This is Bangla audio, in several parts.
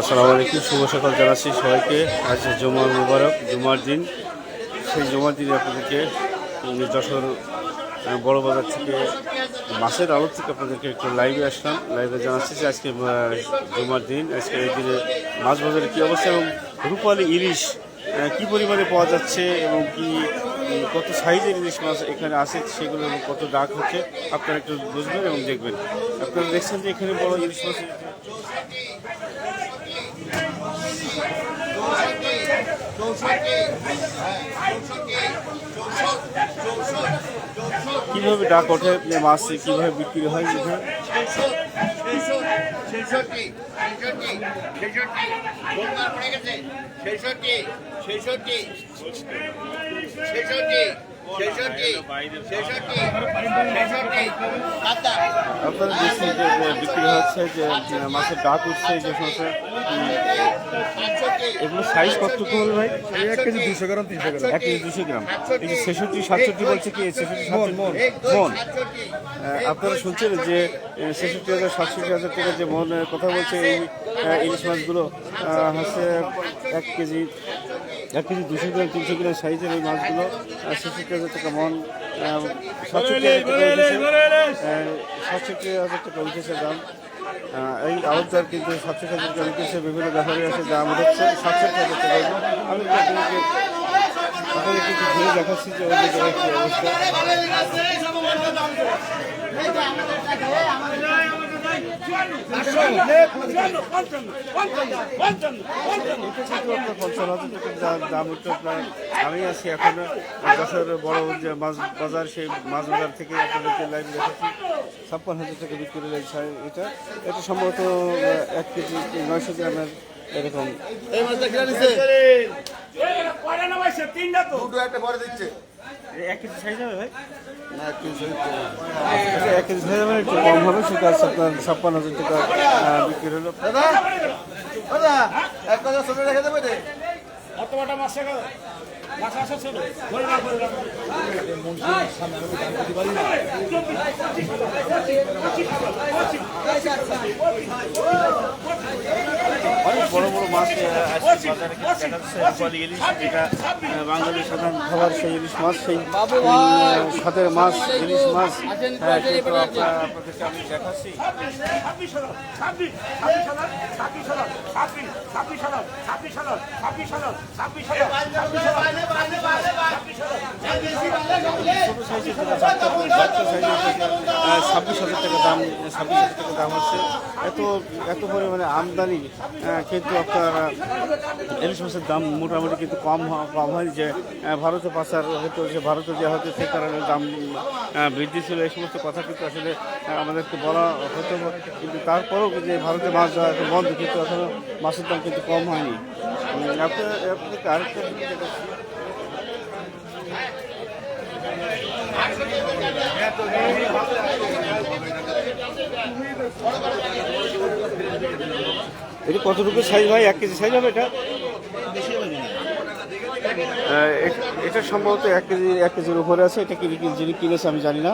আসসালামু আলাইকুম, শুভ সকাল জানাচ্ছি সবাইকে। আজ জুমার মুবারক, জুমার দিন। সেই জুমার দিনে আপনাদেরকে যশোর বড় বাজার থেকে মাছের আলোর থেকে আপনাদেরকে একটু লাইভে আসলাম। লাইভে জানাচ্ছি যে আজকে জুমার দিন। আজকে এই দিনে মাছ বাজারে কী অবস্থা এবং রূপালি ইলিশ কী পরিমাণে পাওয়া যাচ্ছে এবং কি কত সাইজের ইলিশ মাছ এখানে আছে সেগুলো এবং কত ডাক হচ্ছে আপনারা একটু বুঝবেন এবং দেখবেন। আপনারা দেখছেন যে এখানে বড় ইলিশ মাছ কীভাবে ডাক ওঠে মাছ কীভাবে বিক্রি হয়, এখানে? ছেষট্টি আপনারা দেখছেন যে বিক্রি হচ্ছে, যে মাছের ডাক উঠছে, যে সমস্ত এগুলো সাইজ কতটুকু হবে ভাই? এক কেজি দুশো গ্রাম তিনশো গ্রাম। এক কেজি দুশো গ্রাম। এই যে ছেষট্টি সাতষট্টি বলছে কি? ছেষট্টি মন। মন। আপনারা শুনছেন যে ছেষট্টি হাজার সাতষট্টি হাজার টাকা যে মন কথা বলছে এই ইলিশ মাছগুলো। হচ্ছে এক কেজি এক কেজি দুশো গ্রাম তিনশো গ্রাম সাইজের এই মাছগুলো। ছেষট্টি হাজার টাকা মন সাতষট্টি হাজার টাকা উঠেছে। সাতষট্টি হাজার টাকা উঠেছে দাম। এই আউটদার কিন্তু সাতষট্টি হাজার টাকা উঠেছে বিভিন্ন ব্যাপারে আছে যা দাম হচ্ছে সাতষট্টি চলতে পারব আমি আপনাদেরকে আপনাদেরকে একটু ঘুরে দেখাচ্ছি যে ওই অবস্থা। দাম উঠতে আমি আছি এখন যশোর বড় যে মাছ বাজার সেই মাছ বাজার থেকে আপনাদেরকে লাইভ দেখাচ্ছি ছাপ্পান্ন হাজার টাকা বিক্রি লাগছে এটা এটা সম্ভবত এক কেজি নয়শো গ্রামের এরকম এই মাছটা কিনে নিচ্ছে তিনটা তো দুটো একটা ভরে দিচ্ছে এক কেজি সাইজ হবে ভাই? এক কেজি সাইজ হবে একটু কম হবে সেটা আছে আপনার ছাপ্পান্ন হাজার টাকা বিক্রি হলো। দাদা দাদা এক কথা শুনে রেখে দেবে রে অত মাছ অনেক বড় বড় মাছ বাজারে ইলিশ যেটা আহ, সাধারণ খাবার সেই ইলিশ মাছ সেই আহ, মাছ ইলিশ মাছ হ্যাঁ আপনাদেরকে আমি দেখাচ্ছি ছাব্বিশ হাজার ছাব্বিশ ছাব্বিশ হাজার ছাব্বিশ হাজার ছাব্বিশ ছাব্বিশ ছাব্বিশ ছাব্বিশ ছাব্বিশ ছাব্বিশ ছাব্বিশ হাজার টাকা দাম ছাব্বিশ হাজার টাকা দাম হচ্ছে এত এত পরিমাণে আমদানি কিন্তু আপনার ইলিশ মাছের দাম মোটামুটি কিন্তু কম কম হয় যে ভারতে পাচার হতো যে ভারতে দেওয়া হয়তো সেই কারণে দাম বৃদ্ধি ছিল। এই সমস্ত কথা কিন্তু আসলে আমাদেরকে বলা হতো। কিন্তু তারপরেও যে ভারতে মাছ ধরা বন্ধ কিন্তু এখনও মাছের দাম কিন্তু কম হয়নি। উম, আপনার আপনাদেরকে আরেকটা জিনিস দেখাচ্ছি এটা কতটুকু সাইজ ভাই? এক কেজি সাইজ হবে এটা? এটা সম্ভবত এক কেজি এক কেজির উপরে আছে। এটা কি যিনি কিনেছে আমি জানি না।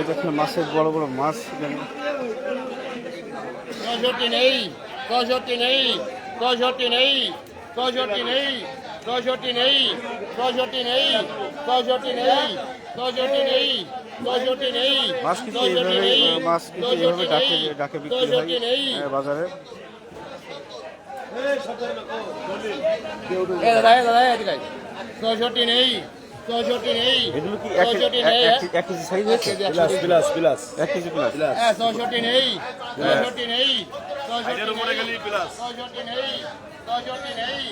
এটা এখানে মাছের বড় বড় মাছ নেই নেই নেই নেই। ছয়ষট্টি নেই ছয়ষট্টি নেই ছয়ষট্টি নেই ছয়ষট্টি নেই ছয়ষট্টি নেই মাছ কিন্তু এইভাবে মাছ কিন্তু এইভাবে ডাকে ডাকে বিক্রি হয় বাজারে ছয়ষট্টি নেই ছয়ষট্টি নেই ছয়ষট্টি নেই এক কেজি সাইজ হয়েছে প্লাস প্লাস এক কেজি প্লাস হ্যাঁ ছয়ষট্টি নেই ছয়ষট্টি নেই ছয়ষট্টি নেই ছয়ষট্টি নেই ছয়ষট্টি নেই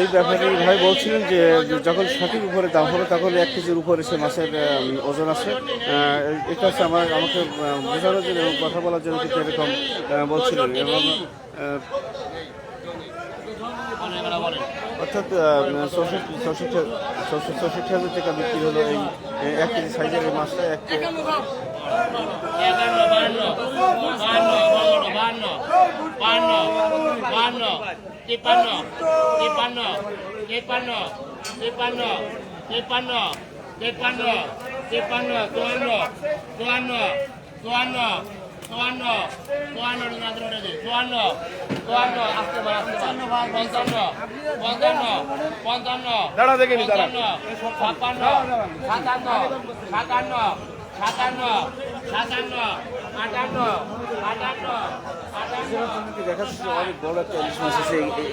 এই ব্যাপারে ভাই বলছিলেন যে যখন সঠিক উপরে দাম হবে তখন এক কেজির উপরে সে মাছের ওজন আছে। এটা হচ্ছে আমার আমাকে বোঝানোর জন্য এবং কথা বলার জন্য কিন্তু এরকম বলছিলেন এবং অর্থাৎ চৌষট্টি চৌষট্টি চৌষট্টি হাজার টাকা বিক্রি হলো এই এক কেজি সাইজের মাছটা এক কেজি বান্ন তিপ্পান্ন তিপ্পান্ন তিপ্পান্ন তিপ্পান্ন তিপ্পান্ন তিপ্পান্ন তিপ্পান্ন চুয়ান্ন চুয়ান্ন চুয়ান্ন চুয়ান্ন চুয়ান্ন নাজর রেডি চুয়ান্ন চুয়ান্ন আসতে পারে আসতে পারে পঞ্চান্ন পঞ্চান্ন পঞ্চান্ন দাঁড়া দেখে নি, দাঁড়া। ছাপ্পান্ন সাতান্ন সাতান্ন সাতান্ন সাতান্ন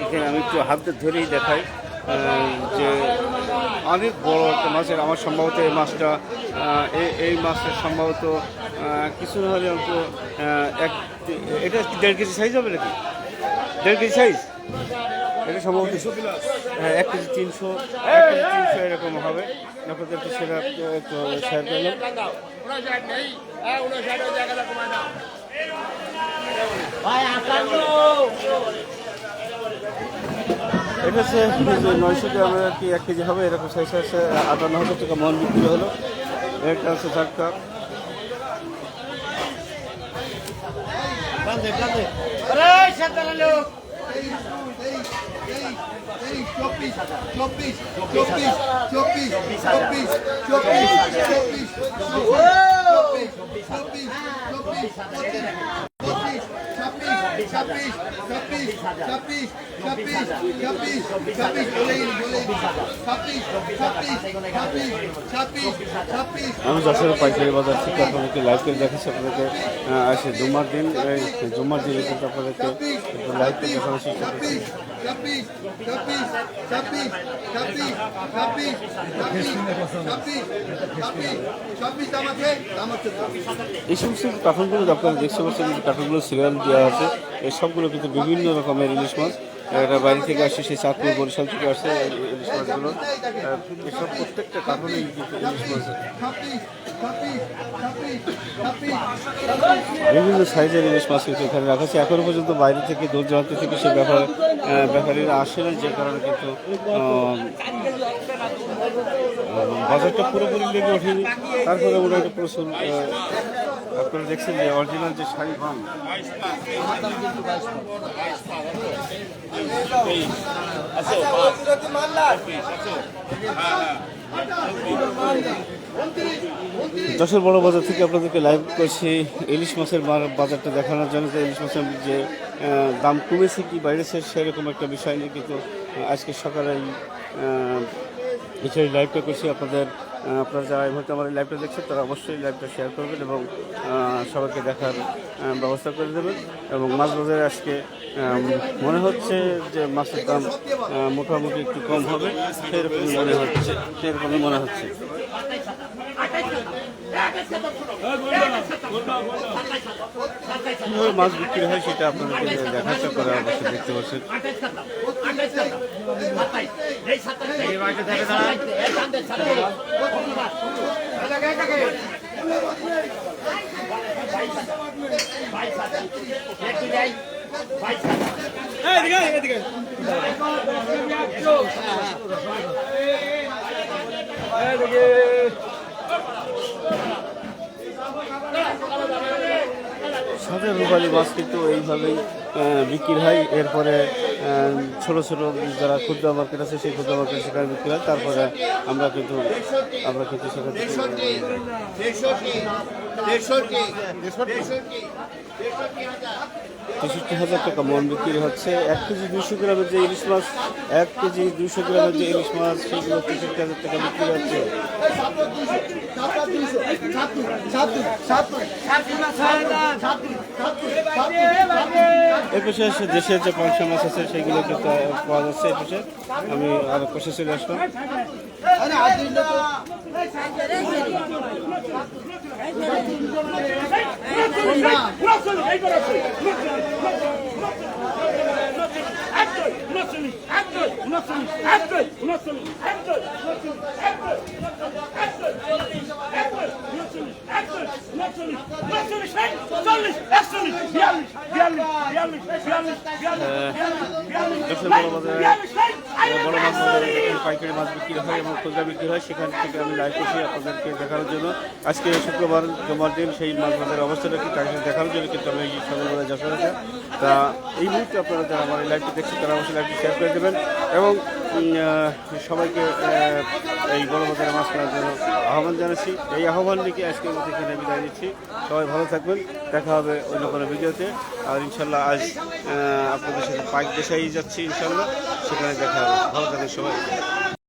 এখানে আমি একটু হাতে ধরেই দেখাই যে অনেক বড় একটা মাছের আমার সম্ভবত এই মাছটা এই মাছের সম্ভবত কিছু হলে অন্তত এক এটা দেড় কেজি সাইজ হবে নাকি? দেড় কেজি সাইজ এটা সম্ভবত হ্যাঁ এক কেজি তিনশো, এক কেজি তিনশো এরকম হবে। আপনাদের একটু সেটা একটু শেয়ার করলাম এটা হচ্ছে নয়শো গ্রামের কি এক কেজি হবে, এরকম সাইজ আছে। আটান্ন হাজার টাকা মন বিক্রি হলো। হচ্ছে ঝাটকা চব্বিশ চব্বিশ চব্বিশ চব্বিশ চব্বিশ চব্বিশ আমি যশোরের পাইকারি বাজার থেকে আপনাদেরকে লাইভ করে দেখাচ্ছি আপনাদেরকে আসে জুমার দিন জুমার দিন কিন্তু আপনাদেরকে লাইভ করে দেখানোর চেষ্টা করছি। ছাব্বিশ ছাব্বিশ ছাব্বিশ ছাব্বিশ ছাব্বিশ ছাব্বিশ ছাব্বিশ ছাব্বিশ ছাব্বিশ দাম আছে দাম আছে তো এই সমস্ত কার্টুনগুলো আপনারা দেখতে পাচ্ছেন যে কার্টুনগুলো সিরিয়াল দেওয়া আছে এই সবগুলো কিন্তু বিভিন্ন রকমের ইলিশ মাছ এটা বাইরে থেকে আসছে সেই চাঁদপুর বরিশাল থেকে আসছে ইলিশ মাছগুলো এসব প্রত্যেকটা কার্টুনেই কিন্তু ইলিশ মাছ বিভিন্ন সাইজের ইলিশ মাছ কিন্তু এখানে রাখা আছে এখনও পর্যন্ত বাইরে থেকে দূর দূরান্ত থেকে সে ব্যাপার ব্যাপারীরা আসে না যে কারণে কিন্তু বাজারটা পুরোপুরি লেগে ওঠেনি তারপরে মোটামুটি প্রচুর আপনারা দেখছেন যে অরিজিনাল যে শাড়ি ভাম যশোর বড় বাজার থেকে আপনাদেরকে লাইভ করছি। ইলিশ মাছের বাজারটা দেখানোর জন্য যে ইলিশ মাছের যে দাম কমেছে কি বাইরেছে সেরকম একটা বিষয় নিয়ে কিন্তু আজকে সকালে এই, লাইভটা করছি। আপনাদের আপনারা যারা এই মুহূর্তে আমার লাইভটা দেখছেন তারা অবশ্যই লাইভটা শেয়ার করবেন এবং সবাইকে দেখার ব্যবস্থা করে দেবেন। এবং মাছ বাজারে আজকে মনে হচ্ছে যে মাছের দাম মোটামুটি একটু কম হবে। সেরকমই মনে হচ্ছে। সেরকমই মনে হচ্ছে। কীভাবে মাছ বিক্রি হয় সেটা আপনাদেরকে দেখার করে অবশ্যই দেখতে পাচ্ছেন। সাদা রুপালি মাছ কিন্তু এইভাবেই বিক্রি হয়। এরপরে ছোটো ছোটো যারা ক্ষুদ্র মার্কেট আছে, সেই ক্ষুদ্র মার্কেট সেখানে বিক্রি হয়। তারপরে আমরা কিন্তু আমরা কিন্তু সেখানে তেষট্টি হাজার টাকা মন বিক্রি হচ্ছে। এক কেজি দুশো গ্রামের যে ইলিশ মাছ, এক কেজি দুশো গ্রামের যে ইলিশ মাছ, সেগুলো তেষট্টি হাজার টাকা বিক্রি হচ্ছে। এসে দেশের যে পাঁচশো মাছ আছে, সেগুলো কিন্তু পাওয়া যাচ্ছে এর পাশে আমি আর পাশে চলে আসলাম। বিয়াল্লিশ বড় মাছ পাইকারি মাছ বিক্রি হয় এবং খুচরা বিক্রি হয় সেখান থেকে আমি লাইভ করছি আপনাদেরকে দেখানোর জন্য আজকে শুক্রবার জমার দিন সেই মাছ বাজারের অবস্থাটা কি তাকে দেখানোর জন্য কিন্তু আমি সকালবেলা যশোর আছে তা এই মুহূর্তে আপনারা যারা আমার এই লাইভটি দেখছেন তারা অবশ্যই লাইভটি শেয়ার করে দেবেন এবং সবাইকে এই বড় বাজারে মাছ কেনার জন্য আহ্বান জানাচ্ছি এই আহ্বান রেখে আজকের মতো এখানে বিদায় নিচ্ছি সবাই ভালো থাকবেন দেখা হবে অন্য কোনো ভিডিওতে আর ইনশাল্লাহ আজ আপনাদের সাথে পাইক দেশাই যাচ্ছি ইনশাল্লাহ। সেখানে দেখা হবে। ভালো থাকেন সবাই।